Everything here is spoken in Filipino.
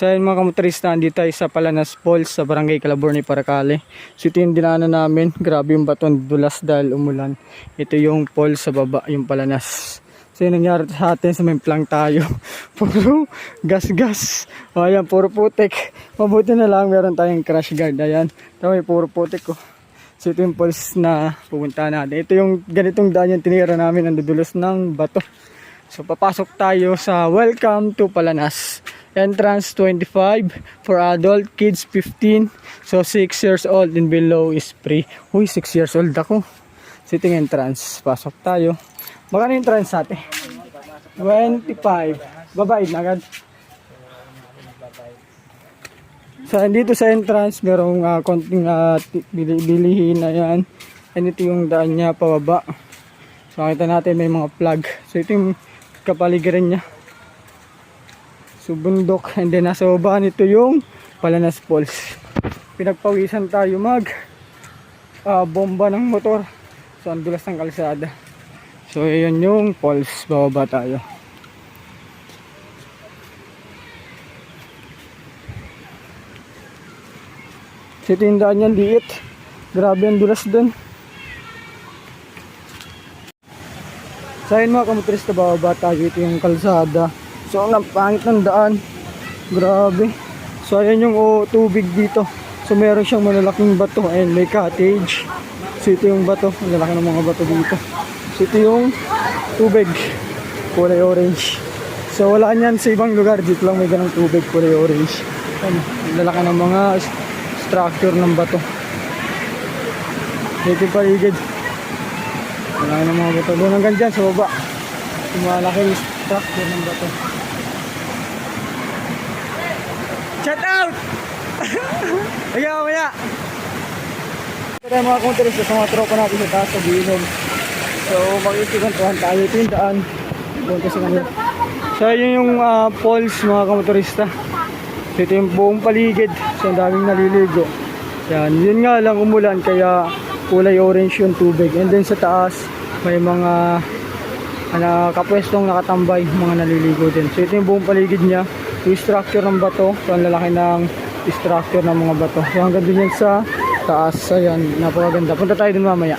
So ayun mga kamotorista, andito tayo sa Palanas Falls sa Barangay Calaborni, Paracale. So ito yung dinaanan namin. Grabe yung baton, dulas dahil umulan. Ito yung falls sa baba, yung Palanas. So yun nangyari sa atin, sa may plank tayo. puro gas-gas. O ayan, puro putik. Mabuti na lang, meron tayong crash guard. Ayan, ito may puro putik ko. So ito yung falls na pupunta natin. Ito yung ganitong daan yung tinira namin, ang dudulas ng bato. So papasok tayo sa Welcome to Palanas. Entrance 25 for adult, kids 15. So 6 years old and below is free. Uy, 6 years old ako. Yung entrance. Pasok tayo. Magkano entrance natin? 25. Babayad na agad. So dito sa entrance, merong ah, konting ti- bili- bilihin na yan. And ito yung daan niya pababa. So nakita natin may mga plug. So ito yung kapaligiran niya. So bundok. And then nasa baba nito yung Palanas Falls. Pinagpawisan tayo mag ah, bomba ng motor. So ang dulas ng kalsada. So yun yung falls. Bababa tayo. So daan niyan, liit. Grabe ang dulas dun. So ayun mga kamotorista, bababa tayo. Ito yung kalsada. So ang ng daan. Grabe. So ayan yung oh, tubig dito. So meron siyang malalaking bato and may cottage. So ito yung bato. Ang lalaki ng mga bato dito. So ito yung tubig. Kulay orange. So wala niyan sa ibang lugar. Dito lang may ganang tubig kulay orange. Ayan, ang lalaki ng mga structure ng bato. Dito yung paligid. Wala na mga bato. Doon hanggang dyan sa baba. Malaki structure ng bato. Shout out! Kaya kaya! Kaya mga kontrista sa mga tropa natin sa taas sa Binom. So makikipagkwentuhan tayo. Ito yung daan. Doon kasi kami. So yun yung ah, falls mga kamotorista. So ito yung buong paligid. So ang daming naliligo. Yan. Yun nga lang umulan kaya kulay orange yung tubig. And then sa taas may mga ano, kapwestong nakatambay, mga naliligo din. So ito yung buong paligid niya. Yung structure ng bato. So ang lalaki ng structure ng mga bato. So hanggang din yan sa taas. Ayan, napakaganda. Punta tayo dun mamaya.